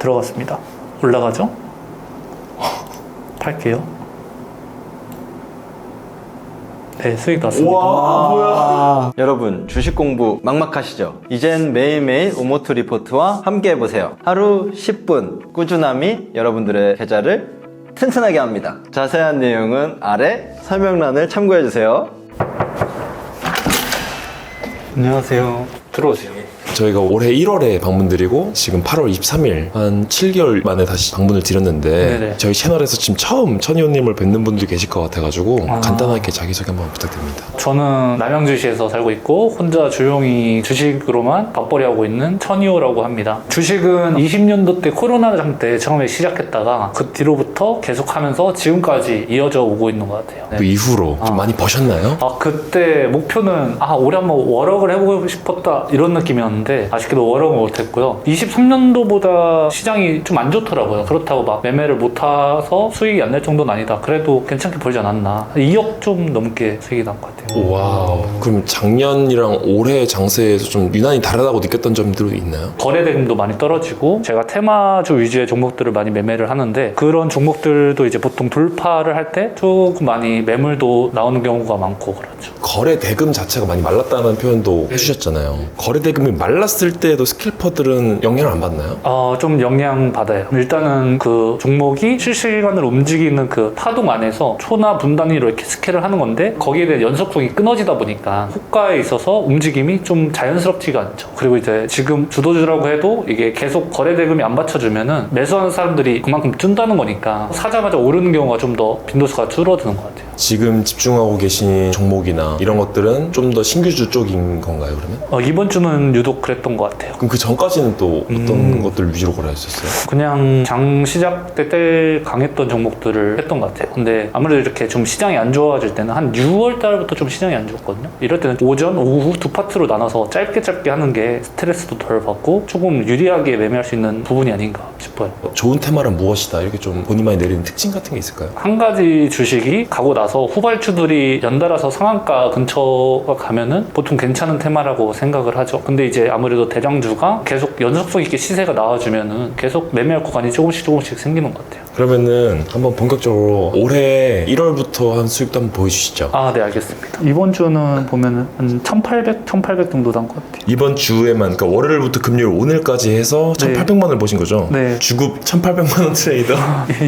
들어갔습니다. 올라가죠? 팔게요. 네, 수익 났습니다. 와, 여러분, 주식 공부 막막하시죠? 이젠 매일매일 오모투 리포트와 함께 해보세요. 하루 10분 꾸준함이 여러분들의 계좌를 튼튼하게 합니다. 자세한 내용은 아래 설명란을 참고해주세요. 안녕하세요. 들어오세요. 저희가 올해 1월에 방문드리고 지금 8월 23일 한 7개월 만에 다시 방문을 드렸는데 네네. 저희 채널에서 지금 처음 천희호님을 뵙는 분들이 계실 것 같아가지고 아. 간단하게 자기소개 한번 부탁드립니다. 저는 남양주시에서 살고 있고 혼자 조용히 주식으로만 밥벌이 하고 있는 천이호라고 합니다. 주식은 20년도 때 코로나 때 처음에 시작했다가 그 뒤로부터 계속하면서 지금까지 이어져 오고 있는 것 같아요. 네. 그 이후로 좀 아. 많이 버셨나요? 아 그때 목표는 아 올해 한번 월억을 해보고 싶었다 이런 느낌이었는데 아쉽게도 월억은 못했고요. 23년도보다 시장이 좀 안 좋더라고요. 그렇다고 막 매매를 못해서 수익이 안 날 정도는 아니다. 그래도 괜찮게 벌지 않았나. 2억 좀 넘게 수익이 난 것 같아요. 와우. 그럼 작년이랑 올해 장세에서 좀 유난히 다르다고 느꼈던 점들도 있나요? 거래 대금도 많이 떨어지고 제가 테마주 위주의 종목들을 많이 매매를 하는데 그런 종목들도 이제 보통 돌파를 할 때 조금 많이 매물도 나오는 경우가 많고 그렇죠. 거래 대금 자체가 많이 말랐다는 표현도 해주셨잖아요. 거래 대금이 말 랐을 때도 스킬퍼들은 영향을 안 받나요? 어, 좀 영향 받아요. 일단은 그 종목이 실시간으로 움직이는 그 파동 안에서 초나 분 단위로 이렇게 스케일을 하는 건데 거기에 대한 연속성이 끊어지다 보니까 호가에 있어서 움직임이 좀 자연스럽지가 않죠. 그리고 이제 지금 주도주라고 해도 이게 계속 거래 대금이 안 받쳐주면은 매수하는 사람들이 그만큼 뜬다는 거니까 사자마자 오르는 경우가 좀 더 빈도수가 줄어드는 것 같아요. 지금 집중하고 계신 종목이나 이런 것들은 좀 더 신규주 쪽인 건가요, 그러면? 어, 이번 주는 유독 그랬던 것 같아요. 그럼 그 전까지는 또 어떤 음. 것들 위주로 거래하셨어요? 그냥 장 시작 때 제일 강했던 종목들을 했던 것 같아요. 근데 아무래도 이렇게 좀 시장이 안 좋아질 때는 한 6월 달부터 좀 시장이 안 좋았거든요. 이럴 때는 오전, 오후 두 파트로 나눠서 짧게 짧게 하는 게 스트레스도 덜 받고 조금 유리하게 매매할 수 있는 부분이 아닌가 싶어요. 좋은 테마는 무엇이다 이렇게 좀 본인만이 내리는 특징 같은 게 있을까요? 한 가지 주식이 가고 나서 후발주들이 연달아서 상한가 근처가 가면은 보통 괜찮은 테마라고 생각을 하죠. 근데 이제 아무래도 대장주가 계속 연속성 있게 시세가 나와주면은 계속 매매할 구간이 조금씩 조금씩 생기는 것 같아요. 그러면은 한번 본격적으로 올해 1월부터 한 수익도 한번 보여주시죠. 아, 네, 알겠습니다. 이번 주는 보면은 한 1800, 1800 정도 난 것 같아요. 이번 주에만 그러니까 월요일부터 금요일 오늘까지 해서 네. 1,800만 원을 보신 거죠? 네. 주급 1,800만 원 트레이더.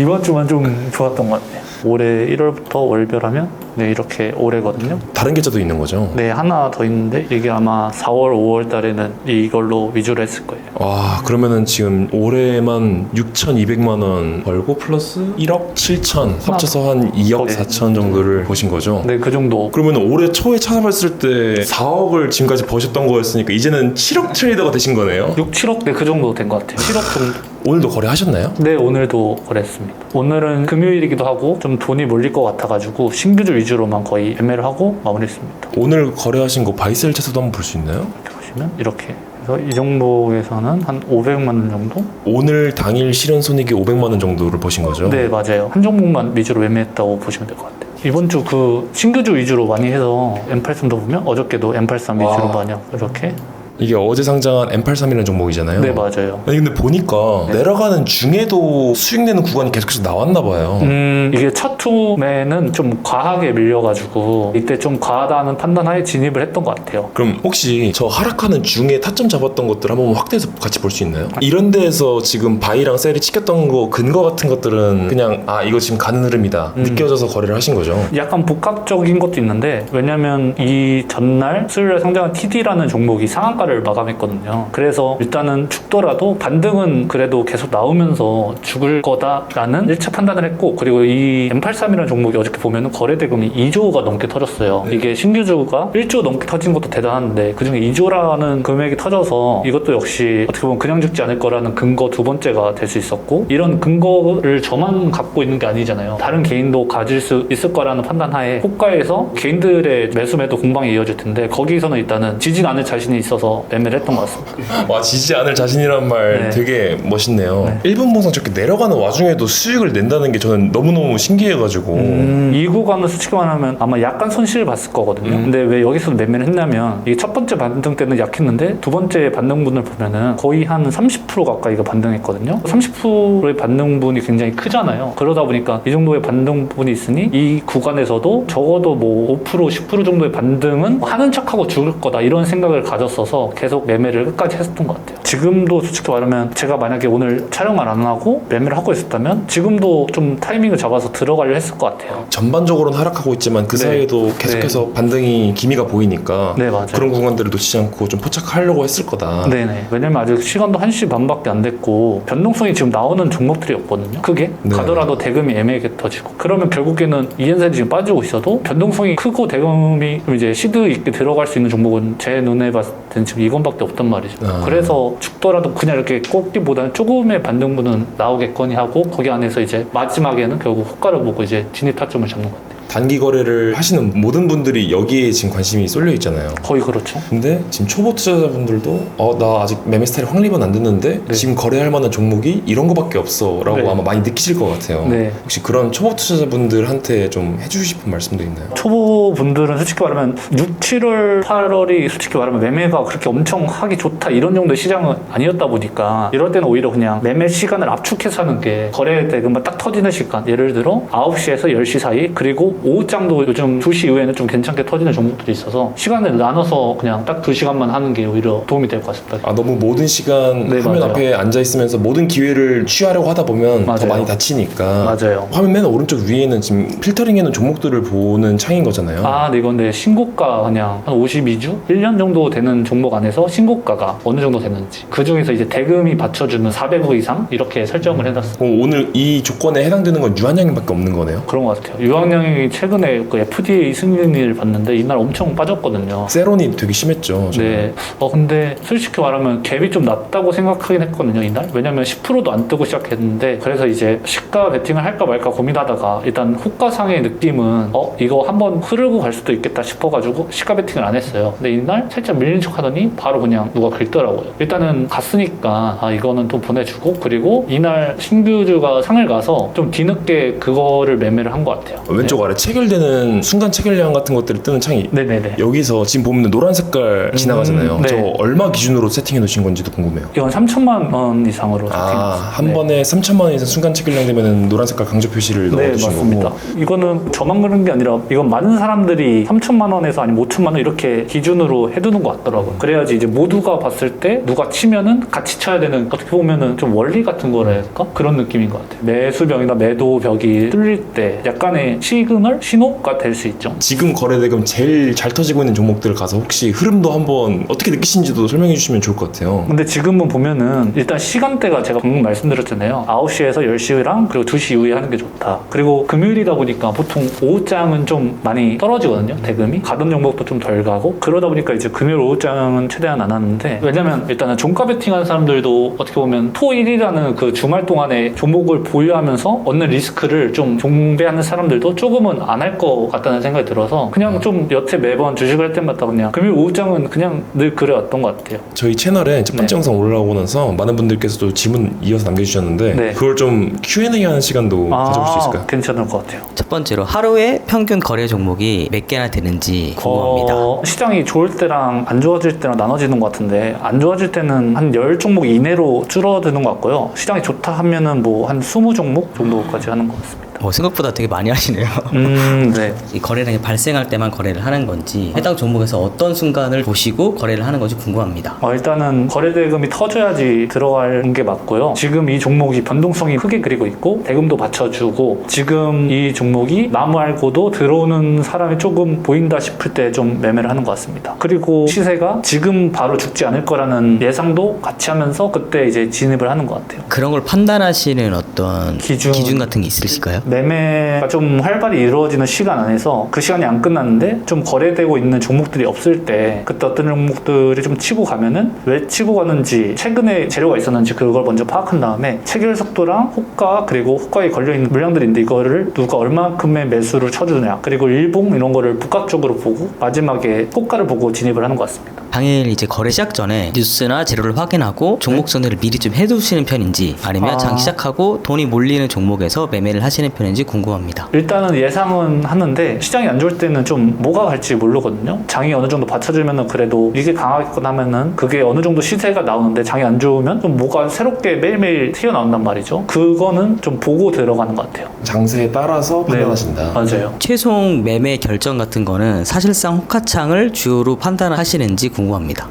이번 주만 좀 좋았던 것 같아요. 올해 1월부터 월별하면 네, 이렇게 올해거든요. 다른 계좌도 있는 거죠? 네, 하나 더 있는데 이게 아마 4월, 5월 달에는 이걸로 위주로 했을 거예요. 와 그러면은 지금 올해만 6,200만 원 벌고 플러스 1억 7천 합쳐서 한 2억 네. 4천 정도를 보신 거죠? 네, 그 정도. 그러면 올해 초에 찾아봤을 때 4억을 지금까지 버셨던 거였으니까 이제는 7억 트레이더가 되신 거네요? 6, 7억? 네, 그 정도 된 것 같아요. 7억 정도. 오늘도 거래하셨나요? 네, 오늘도 거래했습니다. 오늘은 금요일이기도 하고 좀 돈이 몰릴 것 같아가지고 신규주 위주로만 거의 매매를 하고 마무리했습니다. 오늘 거래하신 거 바이셀 차트도 한번 볼 수 있나요? 이렇게 보시면 이렇게. 그래서 이 종목에서는 한 500만 원 정도? 오늘 당일 실현 손익이 500만 원 정도를 버신 거죠? 네, 맞아요. 한 종목만 위주로 매매했다고 보시면 될 것 같아요. 이번 주 그 신규주 위주로 많이 해서 M83도 보면 어저께도 M83 위주로 와. 많이 하고 이렇게. 이게 어제 상장한 M83이라는 종목이잖아요. 네, 맞아요. 아니 근데 보니까 내려가는 중에도 수익 내는 구간이 계속해서 나왔나 봐요. 음, 이게 차투매는 좀 과하게 밀려가지고 이때 좀 과하다는 판단하에 진입을 했던 것 같아요. 그럼 혹시 저 하락하는 중에 타점 잡았던 것들 한번 확대해서 같이 볼 수 있나요? 이런 데에서 지금 바이랑 셀이 찍혔던 거 근거 같은 것들은 그냥 아 이거 지금 가는 흐름이다 음. 느껴져서 거래를 하신 거죠? 약간 복합적인 것도 있는데 왜냐면 이 전날 수요일에 상장한 TD라는 종목이 상한가 를 마감했거든요. 그래서 일단은 죽더라도 반등은 그래도 계속 나오면서 죽을 거다라는 1차 판단을 했고 그리고 이 M83이라는 종목이 어저께 보면 거래 대금이 2조가 넘게 터졌어요. 이게 신규주가 1조 넘게 터진 것도 대단한데 그중에 2조라는 금액이 터져서 이것도 역시 어떻게 보면 그냥 죽지 않을 거라는 근거 두 번째가 될 수 있었고 이런 근거를 저만 갖고 있는 게 아니잖아요. 다른 개인도 가질 수 있을 거라는 판단하에 호가에서 개인들의 매수 매도 공방이 이어질 텐데 거기서는 일단은 지진 않을 자신이 있어서 매매를 했던 것 같습니다. 와 지지 않을 자신이란 말 네. 되게 멋있네요. 일본 봉상 저렇게 내려가는 와중에도 수익을 낸다는 게 저는 너무너무 신기해가지고 음, 이 구간은 솔직히 말하면 아마 약간 손실을 봤을 거거든요. 근데 왜 여기서 매매를 했냐면 이게 첫 번째 반등 때는 약했는데 두 번째 반등분을 보면은 거의 한 30% 가까이가 반등했거든요. 30%의 반등분이 굉장히 크잖아요. 그러다 보니까 이 정도의 반등분이 있으니 이 구간에서도 적어도 뭐 5% 10% 정도의 반등은 하는 척하고 죽을 거다 이런 생각을 가졌어서 계속 매매를 끝까지 했었던 것 같아요. 지금도 솔직히 말하면 제가 만약에 오늘 촬영을 안 하고 매매를 하고 있었다면 지금도 좀 타이밍을 잡아서 들어가려 했을 것 같아요. 전반적으로는 하락하고 있지만 그 네. 사이에도 계속해서 반등이 기미가 보이니까 네, 맞아요. 그런 구간들을 놓치지 않고 좀 포착하려고 했을 거다. 네네. 왜냐면 아직 시간도 1시 반밖에 안 됐고 변동성이 지금 나오는 종목들이 없거든요. 크게. 네. 가더라도 대금이 애매하게 터지고. 그러면 결국에는 이엔센이 지금 빠지고 있어도 변동성이 크고 대금이 이제 시드 있게 들어갈 수 있는 종목은 제 눈에 봤을 때는 지금 이건밖에 없단 말이죠. 아. 그래서 죽더라도 그냥 이렇게 꼽기보다는 조금의 반등분은 나오겠거니 하고 거기 안에서 이제 마지막에는 결국 호가를 보고 이제 진입 타점을 잡는 것 같아요. 단기 거래를 하시는 모든 분들이 여기에 지금 관심이 쏠려 있잖아요. 거의 그렇죠. 근데 지금 초보 투자자분들도 어 나 아직 매매 스타일이 확립은 안 됐는데 네. 지금 거래할 만한 종목이 이런 거밖에 없어라고 네. 아마 많이 느끼실 것 같아요. 네. 혹시 그런 초보 투자자분들한테 좀 해주고 싶은 말씀도 있나요? 초보 분들은 솔직히 말하면 6, 7월, 8월이 솔직히 말하면 매매가 그렇게 엄청 하기 좋다 이런 정도의 시장은 아니었다 보니까 이럴 때는 오히려 그냥 매매 시간을 압축해서 하는 게 거래 대금만 딱 터지는 시간 예를 들어 9시에서 10시 사이 그리고 오후장도 요즘 2시 이후에는 좀 괜찮게 터지는 종목들이 있어서 시간을 나눠서 그냥 딱 2시간만 하는 게 오히려 도움이 될 것 같습니다. 아 너무 모든 시간 네, 화면 맞아요. 앞에 앉아 있으면서 모든 기회를 취하려고 하다 보면 더 맞아요. 많이 다치니까 맞아요. 화면 맨 오른쪽 위에는 지금 필터링 해놓은 종목들을 보는 창인 거잖아요. 아, 네, 이건데 신고가 그냥 한 52주? 1년 정도 되는 종목 안에서 신고가가 어느 정도 되는지. 그 중에서 이제 대금이 받쳐주는 400억 이상? 이렇게 설정을 해놨어요. 그럼 오늘 이 조건에 해당되는 건 유한양밖에 없는 거네요. 그런 것 같아요. 유학령이 최근에 그 FDA 승인을 봤는데 이날 엄청 빠졌거든요. 세론이 되게 심했죠. 저는. 네. 어, 근데 솔직히 말하면 갭이 좀 낮다고 생각하긴 했거든요, 이날. 왜냐면 10%도 안 뜨고 시작했는데, 그래서 이제 시가 베팅을 할까 말까 고민하다가, 일단 호가상의 느낌은, 어, 이거 한번 흐르고 갈 수도 있겠다 싶어가지고, 시가 베팅을 안 했어요. 근데 이날 살짝 밀린 척 하더니, 바로 그냥 누가 긁더라고요. 일단은 갔으니까, 아, 이거는 또 보내주고, 그리고 이날 신규주가 상을 가서 좀 뒤늦게 그거를 매매를 한 것 같아요. 왼쪽 아래 체결되는 순간 체결량 같은 것들이 뜨는 창이 네. 네네네. 여기서 지금 보면 노란 색깔 지나가잖아요. 네. 저 얼마 기준으로 세팅해 놓으신 건지도 궁금해요. 이건 3천만 원 이상으로 아, 세팅했어요. 한 네. 번에 3천만 원 이상 순간 체결량 되면 노란 색깔 강조 표시를 네, 넣어주신 맞습니다. 거고. 이거는 저만 그런 게 아니라 이건 많은 사람들이 3천만 원에서 아니면 5천만 원 이렇게 기준으로 해두는 것 같더라고요. 그래야지 이제 모두가 봤을 때 누가 치면은 같이 쳐야 되는 어떻게 보면은 좀 원리 같은 될까? 그런 느낌인 것 같아요. 매수벽이나 매도벽이 뚫릴 때 약간의 시 그널? 신호가 될 수 있죠. 지금 거래대금 제일 잘 터지고 있는 종목들 가서 혹시 흐름도 한번 어떻게 느끼시는지도 설명해 주시면 좋을 것 같아요. 근데 지금은 보면은 일단 시간대가 제가 방금 말씀드렸잖아요. 9시에서 10시랑 그리고 2시 이후에 하는 게 좋다. 그리고 금요일이다 보니까 보통 오후장은 좀 많이 떨어지거든요. 대금이. 가던 종목도 좀 덜 가고 그러다 보니까 이제 금요일 오후장은 최대한 안 하는데 왜냐면 일단은 종가 베팅하는 사람들도 어떻게 보면 토일이라는 그 주말 동안에 종목을 보유하면서 얻는 리스크를 좀 종배하는 사람들도 조금은 안 할 것 같다는 생각이 들어서 그냥 좀 여태 매번 주식을 할 때마다 그냥 금요일 오후장은 그냥 늘 그래왔던 것 같아요. 저희 채널에 첫 번째 네. 영상 올라오고 나서 많은 분들께서도 질문 이어서 남겨주셨는데 네. 그걸 좀 Q&A 하는 시간도 가져볼 수 있을까요? 괜찮을 것 같아요. 첫 번째로 하루에 평균 거래 종목이 몇 개나 되는지 궁금합니다. 어, 시장이 좋을 때랑 안 좋아질 때랑 나눠지는 것 같은데 안 좋아질 때는 한 10종목 이내로 줄어드는 것 같고요. 시장이 좋다 하면은 뭐 한 20종목 정도까지 하는 것 같습니다. 어, 생각보다 되게 많이 하시네요. 음, 네. 이 거래량이 발생할 때만 거래를 하는 건지 해당 종목에서 어떤 순간을 보시고 거래를 하는 건지 궁금합니다. 어, 일단은 거래 대금이 터져야지 들어갈 게 맞고요. 지금 이 종목이 변동성이 크게 그리고 있고 대금도 받쳐주고 지금 이 종목이 나무 알고도 들어오는 사람이 조금 보인다 싶을 때 좀 매매를 하는 것 같습니다. 그리고 시세가 지금 바로 죽지 않을 거라는 예상도 같이 하면서 그때 이제 진입을 하는 것 같아요. 그런 걸 판단하시는 어떤 기준. 기준, 같은 게 있으실까요? 매매가 좀 활발히 이루어지는 시간 안에서 그 시간이 안 끝났는데 좀 거래되고 있는 종목들이 없을 때 그때 어떤 종목들이 좀 치고 가면은 왜 치고 가는지 최근에 재료가 있었는지 그걸 먼저 파악한 다음에 체결 속도랑 호가 그리고 호가에 걸려 있는 물량들인데 이거를 누가 얼마큼의 매수를 쳐주느냐 그리고 일봉 이런 거를 복합적으로 보고 마지막에 호가를 보고 진입을 하는 것 같습니다. 당일 이제 거래 시작 전에 뉴스나 재료를 확인하고 종목 선회를 미리 좀 해두시는 편인지 아니면 아. 장 시작하고 돈이 몰리는 종목에서 매매를 하시는 편인지 궁금합니다. 일단은 예상은 하는데 시장이 안 좋을 때는 좀 뭐가 갈지 모르거든요. 장이 어느 정도 받쳐주면은 그래도 이게 강하겠거나 하면은 그게 어느 정도 시세가 나오는데 장이 안 좋으면 좀 뭐가 새롭게 매일매일 튀어나온단 말이죠. 그거는 좀 보고 들어가는 것 같아요. 장세에 따라서 판단하신다. 맞아요. 최종 매매 결정 같은 거는 사실상 호가창을 주요로 판단하시는지 궁금합니다.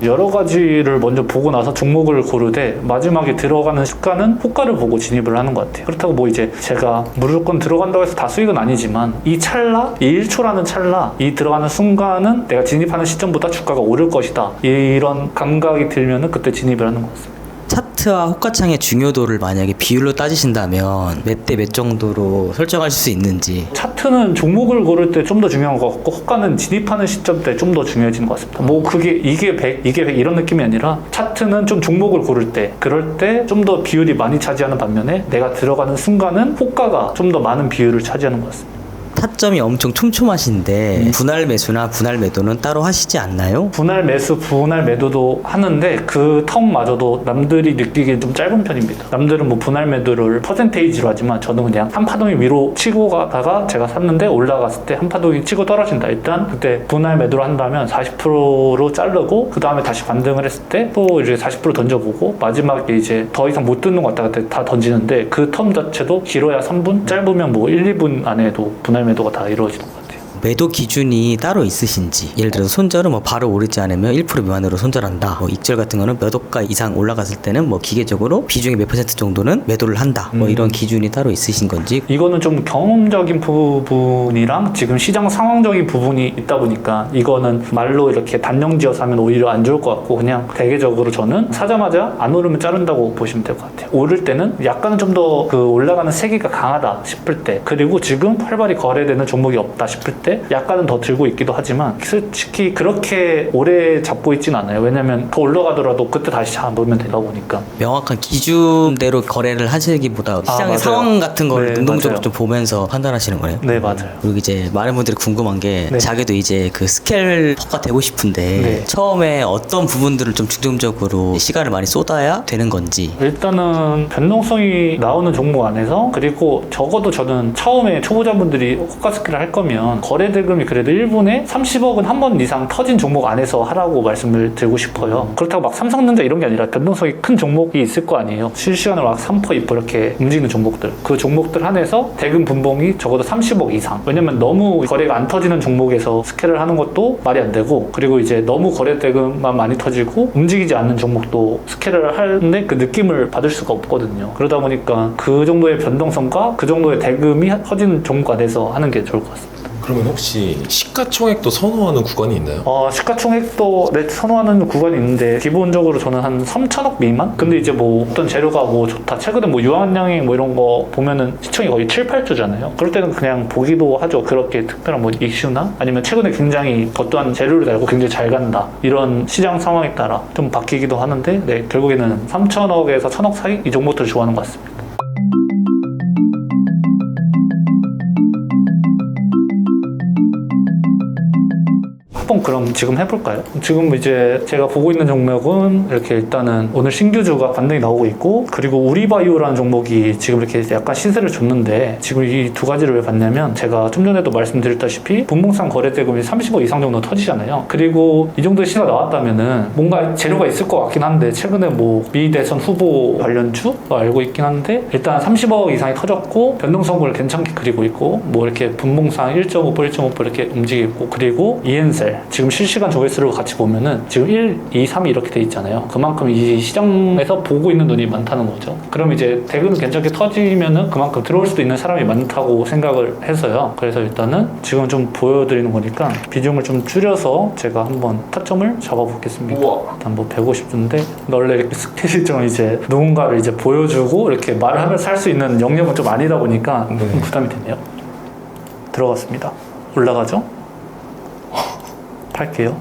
여러 가지를 먼저 보고 나서 종목을 고르되 마지막에 들어가는 습관은 호가를 보고 진입을 하는 것 같아요. 그렇다고 뭐 이제 제가 무조건 들어간다고 해서 다 수익은 아니지만 이 찰나, 이 1초라는 찰나, 이 들어가는 순간은 내가 진입하는 시점보다 주가가 오를 것이다. 이런 감각이 들면은 그때 진입을 하는 것 같습니다. 차트와 호가창의 중요도를 만약에 비율로 따지신다면 몇 대 몇 정도로 설정하실 수 있는지 차트는 종목을 고를 때 좀 더 중요한 것 같고 호가는 진입하는 시점 때 좀 더 중요해지는 것 같습니다. 뭐 그게 이게 100, 이게 100 이런 느낌이 아니라 차트는 좀 종목을 고를 때 그럴 때 좀 더 비율이 많이 차지하는 반면에 내가 들어가는 순간은 호가가 좀 더 많은 비율을 차지하는 것 같습니다. 타점이 엄청 촘촘하신데 음. 분할 매수나 분할 매도는 따로 하시지 않나요? 분할 매수, 분할 매도도 하는데 그 텀마저도 남들이 느끼기엔 좀 짧은 편입니다. 남들은 뭐 분할 매도를 퍼센테이지로 하지만 저는 그냥 한 파동이 위로 치고 가다가 제가 샀는데 올라갔을 때 한 파동이 치고 떨어진다. 일단 그때 분할 매도를 한다면 40%로 자르고 그 다음에 다시 반등을 했을 때 또 이제 40% 던져보고 마지막에 이제 더 이상 못 듣는 것 같다 그때 다 던지는데 그 텀 자체도 길어야 3분, 짧으면 뭐 1, 2분 안에도 분할 매도 가 다 이루어지는 것 같아요. 매도 기준이 따로 있으신지 예를 들어서 손절은 뭐 바로 오르지 않으면 1% 미만으로 손절한다 뭐 익절 같은 거는 몇 억가 이상 올라갔을 때는 뭐 기계적으로 비중의 몇 퍼센트 정도는 매도를 한다 뭐 음. 이런 기준이 따로 있으신 건지 이거는 좀 경험적인 부분이랑 지금 시장 상황적인 부분이 있다 보니까 이거는 말로 이렇게 단정지어서 하면 오히려 안 좋을 것 같고 그냥 대개적으로 저는 사자마자 안 오르면 자른다고 보시면 될 것 같아요. 오를 때는 약간은 좀더 그 올라가는 세기가 강하다 싶을 때 그리고 지금 활발히 거래되는 종목이 없다 싶을 때 약간은 더 들고 있기도 하지만 솔직히 그렇게 오래 잡고 있진 않아요. 왜냐면 더 올라가더라도 그때 다시 잡으면 되다 보니까 명확한 기준대로 거래를 하시기보다 시장의 맞아요. 상황 같은 걸 네, 능동적으로 맞아요. 좀 보면서 판단하시는 거네요. 네 맞아요. 그리고 이제 많은 분들이 궁금한 게 네. 자기도 이제 그 스캘퍼가 되고 싶은데 네. 처음에 어떤 부분들을 좀 중점적으로 시간을 많이 쏟아야 되는 건지 일단은 변동성이 나오는 종목 안에서 그리고 적어도 저는 처음에 초보자분들이 호가 스킬을 할 거면 거래 대금이 그래도 1분에 30억은 한 번 이상 터진 종목 안에서 하라고 말씀을 드리고 싶어요. 그렇다고 막 삼성전자 이런 게 아니라 변동성이 큰 종목이 있을 거 아니에요. 실시간으로 막 3%, 2% 이렇게 움직이는 종목들. 그 종목들 한해서 대금 분봉이 적어도 30억 이상. 왜냐면 너무 거래가 안 터지는 종목에서 스케일을 하는 것도 말이 안 되고 그리고 이제 너무 거래 대금만 많이 터지고 움직이지 않는 종목도 스케일을 하는데 그 느낌을 받을 수가 없거든요. 그러다 보니까 그 정도의 변동성과 그 정도의 대금이 터지는 종목 안에서 하는 게 좋을 것 같습니다. 그러면 혹시 시가총액도 선호하는 구간이 있나요? 어, 시가총액도 네, 선호하는 구간이 있는데 기본적으로 저는 한 3천억 미만? 근데 이제 뭐 어떤 재료가 뭐 좋다. 최근에 뭐 유한양행 뭐 이런 거 보면은 시총이 거의 7, 8조잖아요. 그럴 때는 그냥 보기도 하죠. 그렇게 특별한 뭐 이슈나 아니면 최근에 굉장히 어떠한 재료를 달고 굉장히 잘 간다. 이런 시장 상황에 따라 좀 바뀌기도 하는데 네, 결국에는 3천억에서 1천억 사이 이 종목들을 좋아하는 것 같습니다. 한번 그럼 지금 해볼까요? 지금 이제 제가 보고 있는 종목은 이렇게 일단은 오늘 신규주가 반등이 나오고 있고 그리고 우리바이오라는 종목이 지금 이렇게 약간 시세를 줬는데 지금 이 두 가지를 왜 봤냐면 제가 좀 전에도 말씀드렸다시피 분봉상 거래 대금이 30억 이상 정도 터지잖아요. 그리고 이 정도의 시가 나왔다면은 뭔가 재료가 있을 것 같긴 한데 최근에 뭐 미 대선 후보 관련주 알고 있긴 한데 일단 30억 이상이 터졌고 변동성을 괜찮게 그리고 있고 뭐 이렇게 분봉상 1.5%, 1.5% 이렇게 움직이고 그리고 이엔셀 지금 실시간 조회수를 같이 보면은 지금 1, 2, 3이 이렇게 돼 있잖아요. 그만큼 이 시장에서 보고 있는 눈이 많다는 거죠. 그럼 이제 대금이 괜찮게 터지면은 그만큼 들어올 수도 있는 사람이 많다고 생각을 해서요. 그래서 일단은 지금 좀 보여드리는 거니까 비중을 좀 줄여서 제가 한번 타점을 잡아보겠습니다. 우와. 일단 뭐 150주인데 원래 좀 이제 누군가를 이제 보여주고 이렇게 말을 하면서 할 수 있는 영역은 좀 아니다 보니까 네. 좀 부담이 되네요. 들어갔습니다. 올라가죠? 팔게요.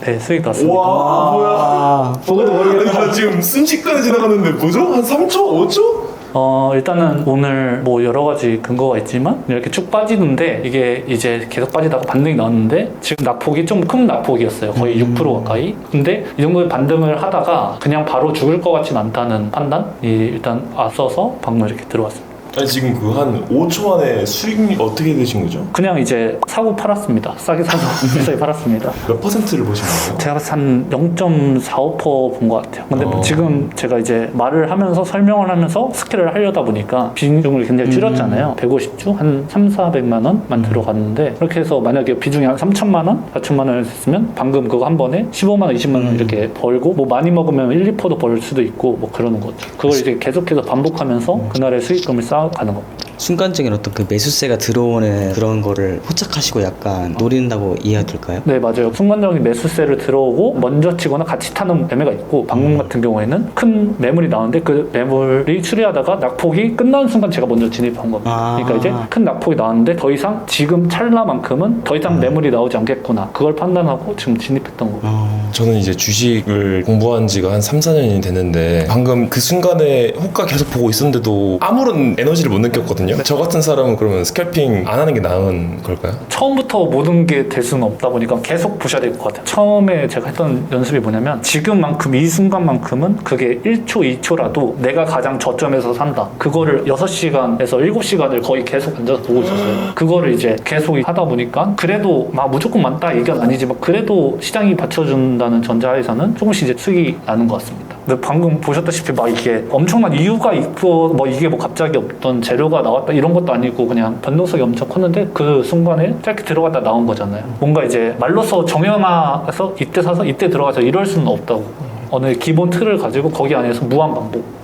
네, 수익 났습니다. 와 뭐야? 보고도 모르겠다. 나 지금 순식간에 지나갔는데 뭐죠? 한 3초? 5초? 어, 일단은 오늘 뭐 여러 가지 근거가 있지만 이렇게 쭉 빠지는데 이게 이제 계속 빠지다가 반등이 나왔는데 지금 낙폭이 좀 큰 낙폭이었어요. 거의 6% 가까이. 근데 이 정도의 반등을 하다가 그냥 바로 죽을 것 같진 않다는 판단이 일단 앞서서 방금 이렇게 들어왔습니다. 아니 지금 그 한 5초 안에 수익이 어떻게 되신 거죠? 그냥 이제 사고 팔았습니다. 싸게 사서 비싸게 팔았습니다. 몇 퍼센트를 보신 거예요? 제가 봤을 때한 0.45%본 것 같아요. 근데 어. 지금 제가 이제 말을 하면서 설명을 하면서 스킬을 하려다 보니까 비중을 굉장히 줄였잖아요. 150주 한 3, 400만 원만 들어갔는데 그렇게 해서 만약에 비중이 한 3천만 원, 4천만 원을 했으면 방금 그거 한 번에 15만 원, 20만 원 이렇게 벌고 뭐 많이 먹으면 1, 2%도 벌 수도 있고 뭐 그러는 거죠. 그걸 이제 계속해서 반복하면서 그날의 수익금을 쌓아 አውቀ ነው 순간적인 어떤 그 매수세가 들어오는 그런 거를 포착하시고 약간 노린다고 이해가 될까요? 네 맞아요. 순간적인 매수세를 들어오고 먼저 치거나 같이 타는 매매가 있고 방금 같은 경우에는 큰 매물이 나오는데 그 매물이 추리하다가 낙폭이 끝나는 순간 제가 먼저 진입한 겁니다. 아. 그러니까 이제 큰 낙폭이 나왔는데 더 이상 지금 찰나만큼은 더 이상 매물이 나오지 않겠구나. 그걸 판단하고 지금 진입했던 거고 어, 저는 이제 주식을 공부한 지가 한 3, 4년이 됐는데 방금 그 순간에 호가 계속 보고 있었는데도 아무런 에너지를 못 느꼈거든요. 저 같은 사람은 그러면 스캘핑 안 하는 게 나은 걸까요? 처음부터 모든 게 될 수는 없다 보니까 계속 보셔야 될 것 같아요. 처음에 제가 했던 연습이 뭐냐면 지금만큼 이 순간만큼은 그게 1초, 2초라도 내가 가장 저점에서 산다. 그거를 6시간에서 7시간을 거의 계속 앉아서 보고 있었어요. 그거를 이제 계속 하다 보니까 그래도 막 무조건 많다 얘기는 아니지만 그래도 시장이 받쳐준다는 전자에서는 조금씩 이제 수익이 나는 것 같습니다. 근데 방금 보셨다시피 막 이게 엄청난 이유가 있고 뭐 이게 뭐 갑자기 어떤 재료가 나왔다 이런 것도 아니고 그냥 변동성이 엄청 컸는데 그 순간에 짧게 들어갔다 나온 거잖아요. 뭔가 이제 말로서 정형화해서 이때 사서 이때 들어가서 이럴 수는 없다고. 어느 기본 틀을 가지고 거기 안에서 무한 반복.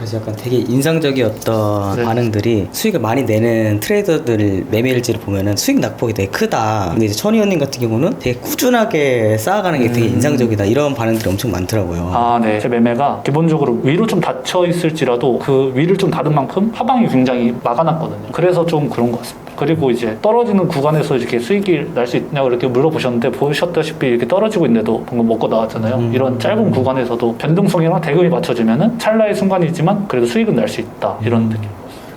그래서 약간 되게 인상적이었던 네. 반응들이 수익을 많이 내는 트레이더들 매매일지를 보면은 수익 낙폭이 되게 크다. 근데 이제 천희 원님 같은 경우는 되게 꾸준하게 쌓아가는 게 되게 인상적이다. 이런 반응들이 엄청 많더라고요. 아, 네. 제 매매가 기본적으로 위로 좀 닫혀 있을지라도 그 위를 좀 닫은 만큼 하방이 굉장히 막아놨거든요. 그래서 좀 그런 것 같습니다. 그리고 이제 떨어지는 구간에서 이렇게 수익이 날 수 있냐고 이렇게 물어보셨는데 보셨다시피 이렇게 떨어지고 있는데도 방금 먹고 나왔잖아요. 이런 짧은 구간에서도 변동성이랑 대금이 맞춰지면은 찰나의 순간이지만 그래도 수익은 날 수 있다. 이런 느낌.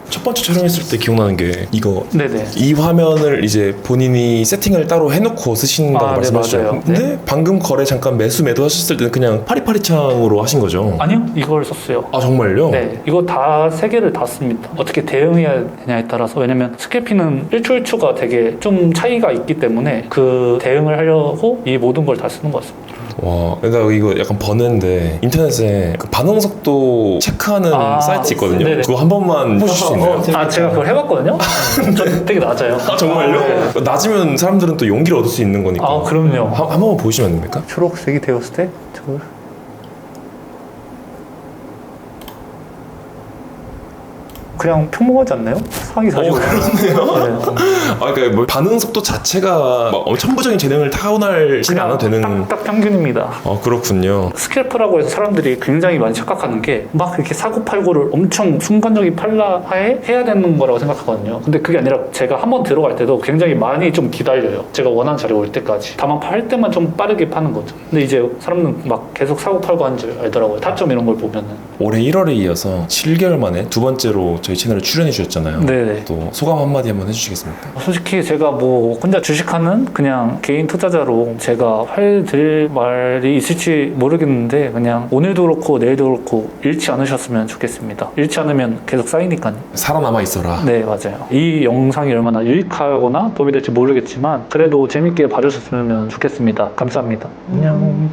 첫 번째 촬영했을 때 기억나는 게 이거 네네. 이 화면을 이제 본인이 세팅을 따로 해놓고 쓰신다고 아, 네, 말씀하셨죠. 맞아요. 근데 방금 거래 잠깐 매수 매도 하셨을 때는 그냥 파리파리창으로 하신 거죠. 아니요, 이걸 썼어요. 아 정말요? 네, 이거 다 세 개를 다 씁니다. 어떻게 대응해야 되냐에 따라서 왜냐면 스캐피는 1초 1초가 되게 좀 차이가 있기 때문에 그 대응을 하려고 이 모든 걸 다 쓰는 것 같습니다. 와, 나 이거 약간 버는데 인터넷에 그 반응 속도 체크하는 아, 사이트 있거든요. 네네. 그거 한 번만 해주실 수 있나요? 아, 제가 그걸 해봤거든요? 저 되게 낮아요. 아 정말요? 네. 낮으면 사람들은 또 용기를 얻을 수 있는 거니까. 아, 그럼요. 한, 한 번만 보시면 안 됩니까? 초록색이 되었을 때 저걸 그냥 평범하지 않나요? 상위 45. 오, 그렇네요. 아, 그러니까 뭐 반응 속도 자체가 막 어, 천부적인 재능을 타고날지는 않아도 되는. 딱 딱 평균입니다. 어 그렇군요. 스캘프라고 해서 사람들이 굉장히 많이 착각하는 게 막 이렇게 사고 팔고를 엄청 순간적인 팔라하에 해야 되는 거라고 생각하거든요. 근데 그게 아니라 제가 한 번 들어갈 때도 굉장히 많이 좀 기다려요. 제가 원하는 자리에 올 때까지. 다만 팔 때만 좀 빠르게 파는 거죠. 근데 이제 사람은 막 계속 사고 팔고 하는 줄 알더라고요. 타점 이런 걸 보면은. 올해 1월에 이어서 7개월 만에 두 번째로 저희 채널에 출연해 주셨잖아요. 네네. 또 소감 한마디 한번 해주시겠습니까? 솔직히 제가 뭐 혼자 주식하는 그냥 개인 투자자로 제가 할 드릴 말이 있을지 모르겠는데 그냥 오늘도 그렇고 내일도 그렇고 잃지 않으셨으면 좋겠습니다. 잃지 않으면 계속 쌓이니까요. 살아남아 있어라. 네, 맞아요. 이 영상이 얼마나 유익하거나 도움이 될지 모르겠지만 그래도 재밌게 봐주셨으면 좋겠습니다. 감사합니다. 안녕.